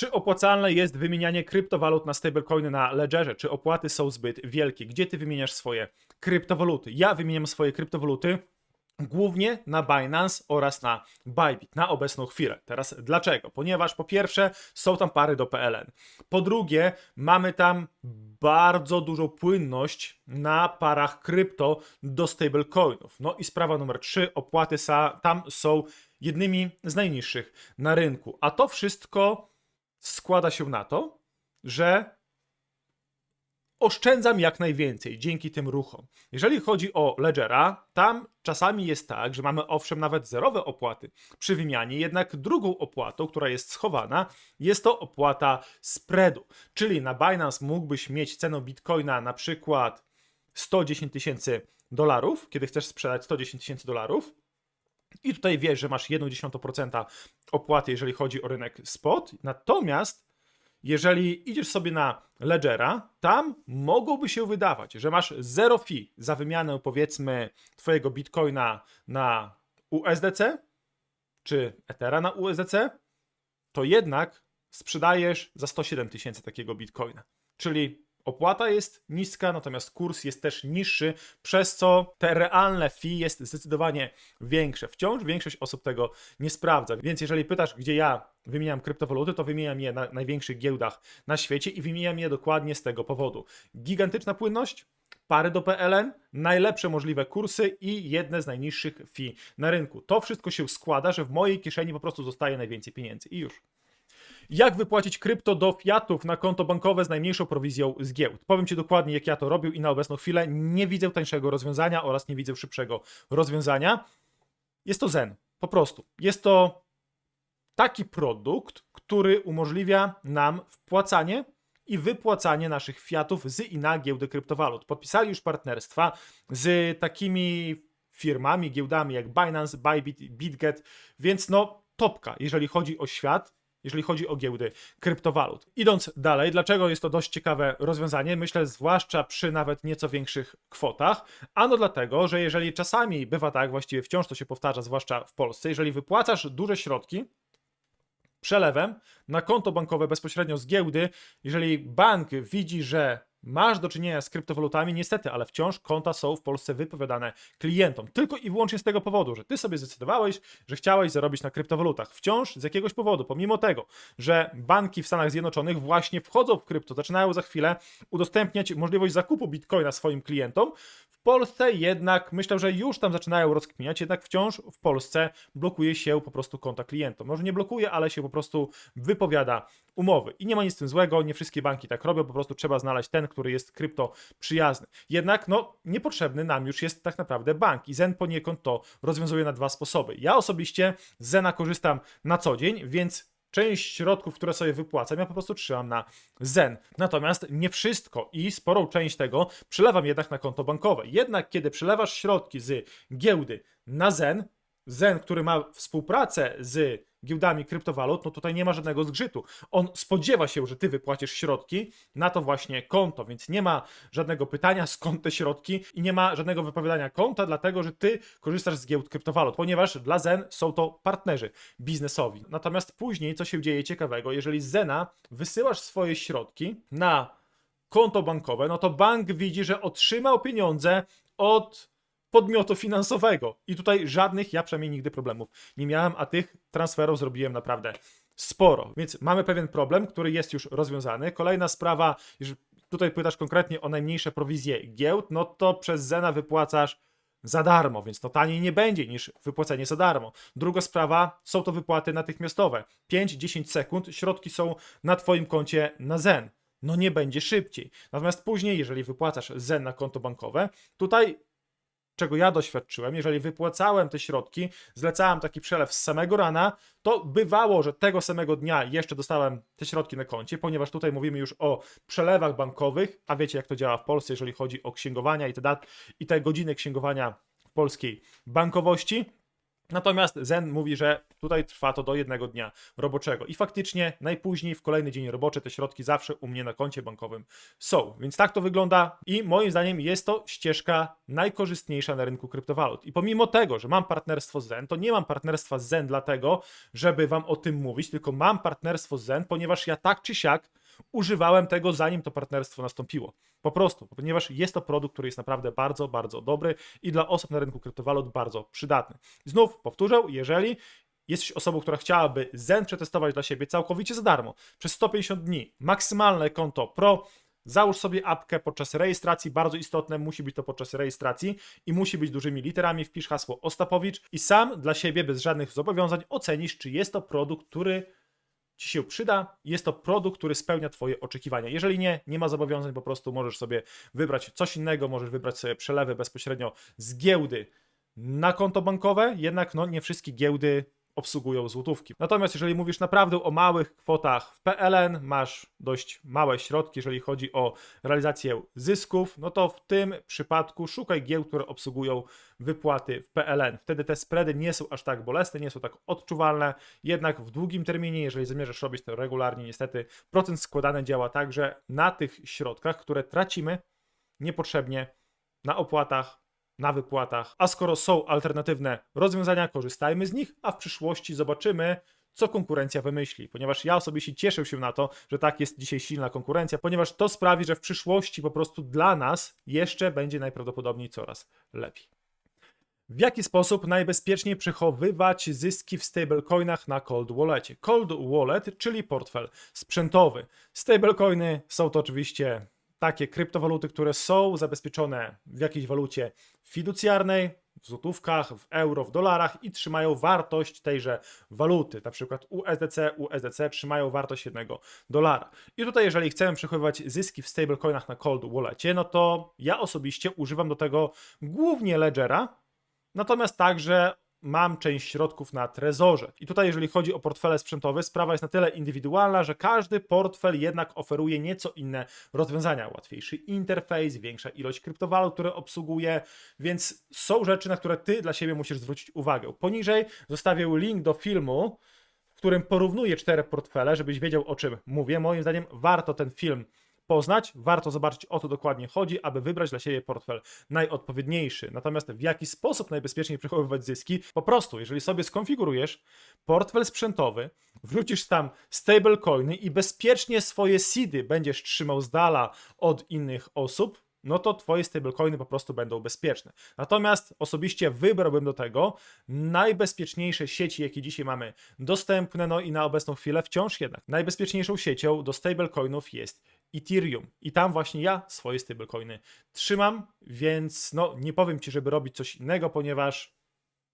Czy opłacalne jest wymienianie kryptowalut na stablecoiny na Ledgerze? Czy opłaty są zbyt wielkie? Gdzie ty wymieniasz swoje kryptowaluty? Ja wymieniam swoje kryptowaluty głównie na Binance oraz na Bybit na obecną chwilę. Teraz dlaczego? Ponieważ po pierwsze są tam pary do PLN. Po drugie mamy tam bardzo dużą płynność na parach krypto do stablecoinów. No i sprawa numer trzy, opłaty sa, tam są jednymi z najniższych na rynku. A to wszystko składa się na to, że oszczędzam jak najwięcej dzięki tym ruchom. Jeżeli chodzi o Ledgera, tam czasami jest tak, że mamy owszem nawet zerowe opłaty przy wymianie, jednak drugą opłatą, która jest schowana, jest to opłata spreadu. Czyli na Binance mógłbyś mieć cenę bitcoina na przykład 110 tysięcy dolarów, kiedy chcesz sprzedać 110 tysięcy dolarów, i tutaj wiesz, że masz 1,1% opłaty, jeżeli chodzi o rynek spot. Natomiast jeżeli idziesz sobie na Ledgera, tam mogłoby się wydawać, że masz zero fee za wymianę powiedzmy twojego bitcoina na USDC czy Ethera na USDC, to jednak sprzedajesz za 107 tysięcy takiego bitcoina. Czyli opłata jest niska, natomiast kurs jest też niższy, przez co te realne fee jest zdecydowanie większe. Wciąż większość osób tego nie sprawdza, więc jeżeli pytasz, gdzie ja wymieniam kryptowaluty, to wymieniam je na największych giełdach na świecie i wymieniam je dokładnie z tego powodu. Gigantyczna płynność, pary do PLN, najlepsze możliwe kursy i jedne z najniższych fee na rynku. To wszystko się składa, że w mojej kieszeni po prostu zostaje najwięcej pieniędzy i już. Jak wypłacić krypto do fiatów na konto bankowe z najmniejszą prowizją z giełd? Powiem Ci dokładnie, jak ja to robił i na obecną chwilę nie widzę tańszego rozwiązania oraz nie widzę szybszego rozwiązania. Jest to Zen, po prostu. Jest to taki produkt, który umożliwia nam wpłacanie i wypłacanie naszych fiatów z i na giełdy kryptowalut. Podpisali już partnerstwa z takimi firmami, giełdami jak Binance, Bybit, BitGet, więc no topka, jeżeli chodzi o świat, jeżeli chodzi o giełdy kryptowalut. Idąc dalej, dlaczego jest to dość ciekawe rozwiązanie? Myślę, zwłaszcza przy nawet nieco większych kwotach. Ano dlatego, że jeżeli czasami bywa tak, właściwie wciąż to się powtarza, zwłaszcza w Polsce, jeżeli wypłacasz duże środki, przelewem na konto bankowe bezpośrednio z giełdy, jeżeli bank widzi, że masz do czynienia z kryptowalutami, niestety, ale wciąż konta są w Polsce wypowiadane klientom. Tylko i wyłącznie z tego powodu, że ty sobie zdecydowałeś, że chciałeś zarobić na kryptowalutach. Wciąż z jakiegoś powodu, pomimo tego, że banki w Stanach Zjednoczonych właśnie wchodzą w krypto, zaczynają za chwilę udostępniać możliwość zakupu bitcoina swoim klientom, Polsce jednak myślę, że już tam zaczynają rozkminiać, jednak wciąż w Polsce blokuje się po prostu konta klientom. Może nie blokuje, ale się po prostu wypowiada umowy. I nie ma nic z tym złego, nie wszystkie banki tak robią, po prostu trzeba znaleźć ten, który jest krypto przyjazny. Jednak no, niepotrzebny nam już jest tak naprawdę bank i Zen poniekąd to rozwiązuje na dwa sposoby. Ja osobiście z Zena korzystam na co dzień, więc część środków, które sobie wypłacam, ja po prostu trzymam na Zen. Natomiast nie wszystko i sporą część tego przelewam jednak na konto bankowe. Jednak kiedy przelewasz środki z giełdy na Zen, Zen, który ma współpracę z giełdami kryptowalut, no tutaj nie ma żadnego zgrzytu. On spodziewa się, że ty wypłacisz środki na to właśnie konto, więc nie ma żadnego pytania skąd te środki i nie ma żadnego wypowiadania konta, dlatego że ty korzystasz z giełd kryptowalut, ponieważ dla Zen są to partnerzy biznesowi. Natomiast później, co się dzieje ciekawego, jeżeli z Zena wysyłasz swoje środki na konto bankowe, no to bank widzi, że otrzymał pieniądze od podmiotu finansowego. I tutaj żadnych, ja przynajmniej nigdy problemów nie miałem, a tych transferów zrobiłem naprawdę sporo. Więc mamy pewien problem, który jest już rozwiązany. Kolejna sprawa, jeżeli tutaj pytasz konkretnie o najmniejsze prowizje giełd, no to przez Zena wypłacasz za darmo, więc to taniej nie będzie niż wypłacenie za darmo. Druga sprawa, są to wypłaty natychmiastowe. 5-10 sekund, środki są na Twoim koncie na Zen. No nie będzie szybciej. Natomiast później, jeżeli wypłacasz Zen na konto bankowe, tutaj czego ja doświadczyłem, jeżeli wypłacałem te środki, zlecałem taki przelew z samego rana, to bywało, że tego samego dnia jeszcze dostałem te środki na koncie, ponieważ tutaj mówimy już o przelewach bankowych, a wiecie jak to działa w Polsce, jeżeli chodzi o księgowania i te, dat i te godziny księgowania w polskiej bankowości. Natomiast Zen mówi, że tutaj trwa to do jednego dnia roboczego. I faktycznie najpóźniej w kolejny dzień roboczy te środki zawsze u mnie na koncie bankowym są. Więc tak to wygląda i moim zdaniem jest to ścieżka najkorzystniejsza na rynku kryptowalut. I pomimo tego, że mam partnerstwo z Zen, to nie mam partnerstwa z Zen dlatego, żeby wam o tym mówić, tylko mam partnerstwo z Zen, ponieważ ja tak czy siak używałem tego zanim to partnerstwo nastąpiło. Po prostu, ponieważ jest to produkt, który jest naprawdę bardzo, bardzo dobry i dla osób na rynku kryptowalut bardzo przydatny. Znów powtórzę, jeżeli jesteś osobą, która chciałaby Zen przetestować dla siebie całkowicie za darmo przez 150 dni, maksymalne konto Pro, Załóż sobie apkę podczas rejestracji, bardzo istotne, musi być to podczas rejestracji i musi być dużymi literami, wpisz hasło Ostapowicz i sam dla siebie bez żadnych zobowiązań ocenisz, czy jest to produkt, który Ci się przyda, jest to produkt, który spełnia Twoje oczekiwania. Jeżeli nie, nie ma zobowiązań, po prostu możesz sobie wybrać coś innego, możesz wybrać sobie przelewy bezpośrednio z giełdy na konto bankowe, jednak no, nie wszystkie giełdy obsługują złotówki. Natomiast jeżeli mówisz naprawdę o małych kwotach w PLN, masz dość małe środki, jeżeli chodzi o realizację zysków, no to w tym przypadku szukaj giełd, które obsługują wypłaty w PLN. Wtedy te spready nie są aż tak bolesne, nie są tak odczuwalne, jednak w długim terminie, jeżeli zamierzasz robić to regularnie, niestety procent składany działa tak, że na tych środkach, które tracimy niepotrzebnie na opłatach, na wypłatach. A skoro są alternatywne rozwiązania, korzystajmy z nich, a w przyszłości zobaczymy, co konkurencja wymyśli, ponieważ ja osobiście cieszę się na to, że tak jest dzisiaj silna konkurencja, ponieważ to sprawi, że w przyszłości po prostu dla nas jeszcze będzie najprawdopodobniej coraz lepiej. W jaki sposób najbezpieczniej przechowywać zyski w stablecoinach na Cold Wallecie? Cold Wallet, czyli portfel sprzętowy. Stablecoiny są to oczywiście takie kryptowaluty, które są zabezpieczone w jakiejś walucie fiducjarnej, w złotówkach, w euro, w dolarach i trzymają wartość tejże waluty. Na przykład USDC, USDC trzymają wartość jednego dolara. I tutaj, jeżeli chcemy przechowywać zyski w stablecoinach na Cold Wallecie, no to ja osobiście używam do tego głównie Ledgera, natomiast także mam część środków na trezorze. I tutaj, jeżeli chodzi o portfele sprzętowe, sprawa jest na tyle indywidualna, że każdy portfel jednak oferuje nieco inne rozwiązania. Łatwiejszy interfejs, większa ilość kryptowalut, które obsługuje, więc są rzeczy, na które ty dla siebie musisz zwrócić uwagę. Poniżej zostawię link do filmu, w którym porównuję cztery portfele, żebyś wiedział o czym mówię. Moim zdaniem warto ten film poznać, warto zobaczyć o co dokładnie chodzi, aby wybrać dla siebie portfel najodpowiedniejszy. Natomiast w jaki sposób najbezpieczniej przechowywać zyski? Po prostu, jeżeli sobie skonfigurujesz portfel sprzętowy, wrzucisz tam stablecoiny i bezpiecznie swoje seedy będziesz trzymał z dala od innych osób, no to twoje stablecoiny po prostu będą bezpieczne. Natomiast osobiście wybrałbym do tego najbezpieczniejsze sieci, jakie dzisiaj mamy dostępne, no i na obecną chwilę wciąż jednak najbezpieczniejszą siecią do stablecoinów jest Ethereum. I tam właśnie ja swoje stablecoiny trzymam, więc no nie powiem ci, żeby robić coś innego, ponieważ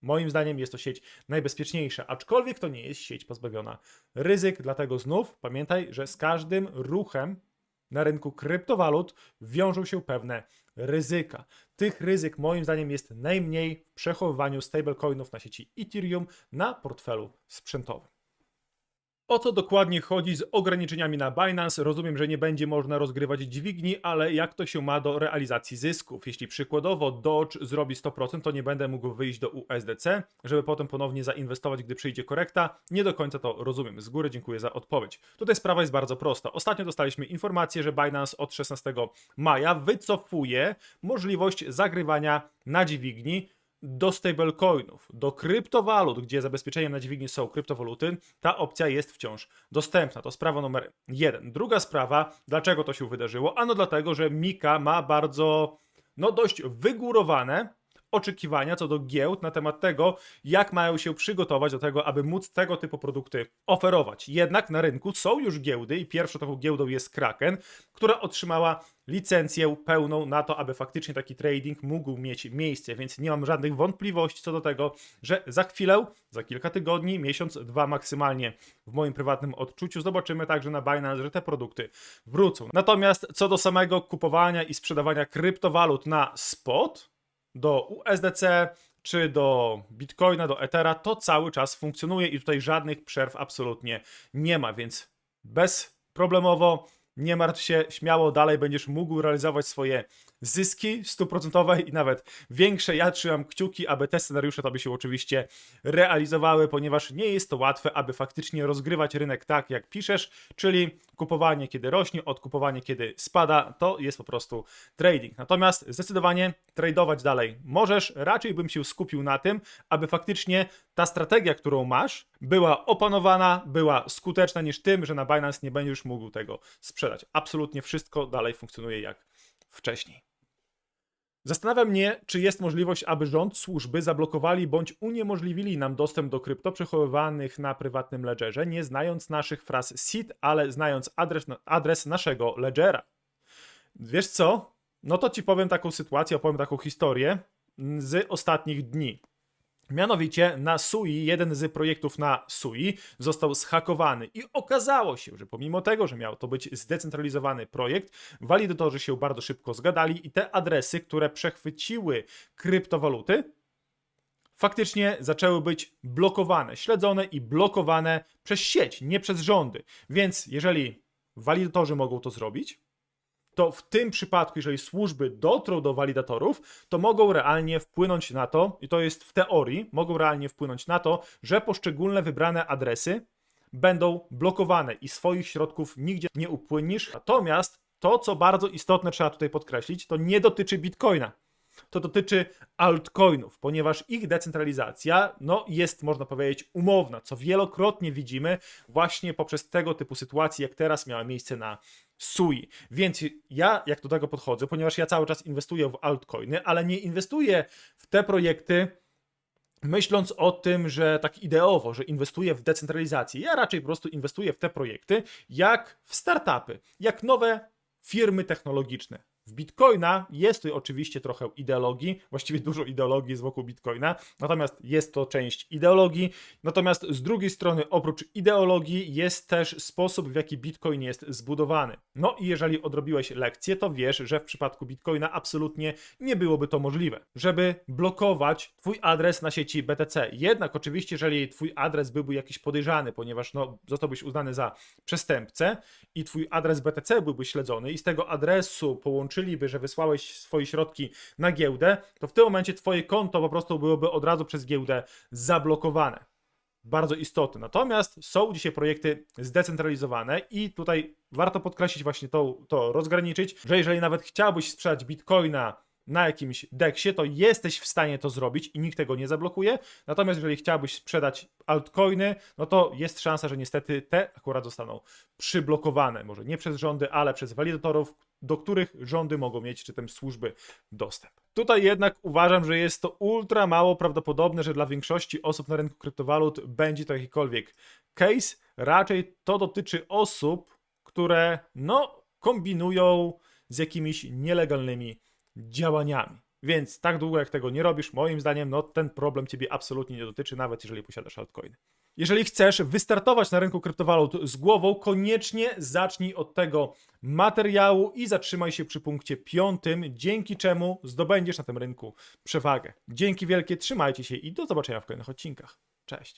moim zdaniem jest to sieć najbezpieczniejsza, aczkolwiek to nie jest sieć pozbawiona ryzyk, dlatego znów pamiętaj, że z każdym ruchem na rynku kryptowalut wiążą się pewne ryzyka. Tych ryzyk moim zdaniem jest najmniej w przechowywaniu stablecoinów na sieci Ethereum na portfelu sprzętowym. O co dokładnie chodzi z ograniczeniami na Binance? Rozumiem, że nie będzie można rozgrywać dźwigni, ale jak to się ma do realizacji zysków? Jeśli przykładowo Dodge zrobi 100%, to nie będę mógł wyjść do USDC, żeby potem ponownie zainwestować, gdy przyjdzie korekta. Nie do końca to rozumiem. Z góry dziękuję za odpowiedź. Tutaj sprawa jest bardzo prosta. Ostatnio dostaliśmy informację, że Binance od 16 maja wycofuje możliwość zagrywania na dźwigni do stablecoinów, do kryptowalut, gdzie zabezpieczeniem na dźwigni są kryptowaluty, ta opcja jest wciąż dostępna. To sprawa numer jeden. Druga sprawa, dlaczego to się wydarzyło? Ano dlatego, że Mika ma bardzo, no dość wygórowane oczekiwania co do giełd na temat tego, jak mają się przygotować do tego, aby móc tego typu produkty oferować. Jednak na rynku są już giełdy i pierwszą taką giełdą jest Kraken, która otrzymała licencję pełną na to, aby faktycznie taki trading mógł mieć miejsce, więc nie mam żadnych wątpliwości co do tego, że za chwilę, za kilka tygodni, miesiąc, dwa maksymalnie w moim prywatnym odczuciu zobaczymy także na Binance, że te produkty wrócą. Natomiast co do samego kupowania i sprzedawania kryptowalut na spot, do USDC czy do Bitcoina, do Ethera, to cały czas funkcjonuje i tutaj żadnych przerw absolutnie nie ma, więc bezproblemowo nie martw się, śmiało dalej będziesz mógł realizować swoje zyski stuprocentowe i nawet większe. Ja trzymam kciuki, aby te scenariusze to by się oczywiście realizowały, ponieważ nie jest to łatwe, aby faktycznie rozgrywać rynek tak, jak piszesz, czyli kupowanie kiedy rośnie, odkupowanie kiedy spada, to jest po prostu trading. Natomiast zdecydowanie tradować dalej możesz, raczej bym się skupił na tym, aby faktycznie ta strategia, którą masz, była opanowana, była skuteczna niż tym, że na Binance nie będziesz mógł tego sprzedać. Absolutnie wszystko dalej funkcjonuje jak wcześniej. Zastanawia mnie, czy jest możliwość, aby rząd, służby zablokowali bądź uniemożliwili nam dostęp do krypto przechowywanych na prywatnym ledgerze, nie znając naszych fraz SID, ale znając adres, adres naszego ledgera. Wiesz co? No to ci powiem taką sytuację, opowiem taką historię z ostatnich dni. Mianowicie na SUI, jeden z projektów na SUI został zhakowany i okazało się, że pomimo tego, że miał to być zdecentralizowany projekt, walidatorzy się bardzo szybko zgadali i te adresy, które przechwyciły kryptowaluty, faktycznie zaczęły być blokowane, śledzone i blokowane przez sieć, nie przez rządy. Więc jeżeli walidatorzy mogą to zrobić, to w tym przypadku, jeżeli służby dotrą do walidatorów, to mogą realnie wpłynąć na to, i to jest w teorii, mogą realnie wpłynąć na to, że poszczególne wybrane adresy będą blokowane i swoich środków nigdzie nie upłyniesz. Natomiast to, co bardzo istotne trzeba tutaj podkreślić, to nie dotyczy Bitcoina. To dotyczy altcoinów, ponieważ ich decentralizacja no, jest, można powiedzieć, umowna, co wielokrotnie widzimy właśnie poprzez tego typu sytuacje, jak teraz miała miejsce na SUI. Więc ja jak do tego podchodzę, ponieważ ja cały czas inwestuję w altcoiny, ale nie inwestuję w te projekty myśląc o tym, że tak ideowo, że inwestuję w decentralizację. Ja raczej po prostu inwestuję w te projekty jak w startupy, jak nowe firmy technologiczne. W Bitcoina jest tu oczywiście trochę ideologii, właściwie dużo ideologii jest wokół Bitcoina, natomiast jest to część ideologii. Natomiast z drugiej strony, oprócz ideologii, jest też sposób, w jaki Bitcoin jest zbudowany. No i jeżeli odrobiłeś lekcję, to wiesz, że w przypadku Bitcoina absolutnie nie byłoby to możliwe, żeby blokować Twój adres na sieci BTC. Jednak oczywiście, jeżeli Twój adres byłby jakiś podejrzany, ponieważ no, zostałbyś uznany za przestępcę i Twój adres BTC byłby śledzony i z tego adresu połączyliby, że wysłałeś swoje środki na giełdę, to w tym momencie Twoje konto po prostu byłoby od razu przez giełdę zablokowane. Bardzo istotne. Natomiast są dzisiaj projekty zdecentralizowane i tutaj warto podkreślić właśnie to, to rozgraniczyć, że jeżeli nawet chciałbyś sprzedać bitcoina na jakimś deksie, to jesteś w stanie to zrobić i nikt tego nie zablokuje. Natomiast jeżeli chciałbyś sprzedać altcoiny, no to jest szansa, że niestety te akurat zostaną przyblokowane. Może nie przez rządy, ale przez walidatorów, do których rządy mogą mieć, czy też służby, dostęp. Tutaj jednak uważam, że jest to ultra mało prawdopodobne, że dla większości osób na rynku kryptowalut będzie to jakikolwiek case. Raczej to dotyczy osób, które no kombinują z jakimiś nielegalnymi działaniami. Więc tak długo jak tego nie robisz, moim zdaniem, no ten problem ciebie absolutnie nie dotyczy, nawet jeżeli posiadasz altcoiny. Jeżeli chcesz wystartować na rynku kryptowalut z głową, koniecznie zacznij od tego materiału i zatrzymaj się przy punkcie piątym, dzięki czemu zdobędziesz na tym rynku przewagę. Dzięki wielkie, trzymajcie się i do zobaczenia w kolejnych odcinkach. Cześć.